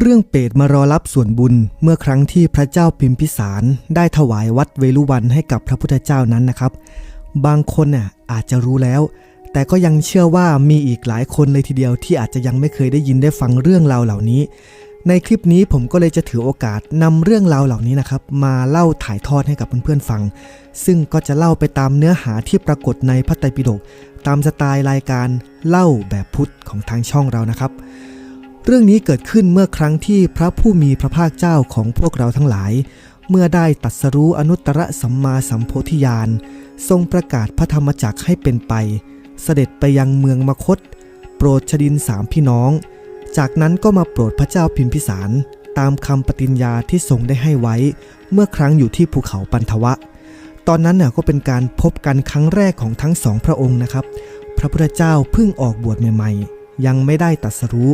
เรื่องเปรตมารอรับส่วนบุญเมื่อครั้งที่พระเจ้าพิมพิสารได้ถวายวัดเวลุวันให้กับพระพุทธเจ้านั้นนะครับ บางคนน่ะอาจจะรู้แล้ว แต่ก็ยังเชื่อว่ามีอีกหลายคนเลยทีเดียวที่อาจจะยังไม่เคยได้ยินได้ฟังเรื่องราวเหล่านี้ ในคลิปนี้ผมก็เลยจะถือโอกาสนำเรื่องราวเหล่านี้นะครับ มาเล่าถ่ายทอดให้กับเพื่อนๆฟัง ซึ่งก็จะเล่าไปตามเนื้อหาที่ปรากฏในพระไตรปิฎกตามสไตล์รายการเล่าแบบพุทธของทางช่องเรานะครับ เรื่องนี้เกิดขึ้นเมื่อครั้งที่พระผู้มีพระภาคเจ้าของพวกเราทั้งหลาย เมื่อได้ตรัสรู้อนุตตรสัมมาสัมโพธิญาณทรงประกาศพระธรรมจักรให้เป็นไป เสด็จไปยังเมืองมคต โปรดชดินสามพี่น้อง จากนั้นก็มาโปรดพระเจ้าพิมพิสาร ตามคำปฏิญญาที่ทรงได้ให้ไว้ เมื่อครั้งอยู่ที่ภูเขาปันทวะ ตอนนั้นน่ะก็เป็นการพบกันครั้งแรกของทั้งสองพระองค์นะครับ พระพุทธเจ้าเพิ่งออกบวชใหม่ๆ ยังไม่ได้ตรัสรู้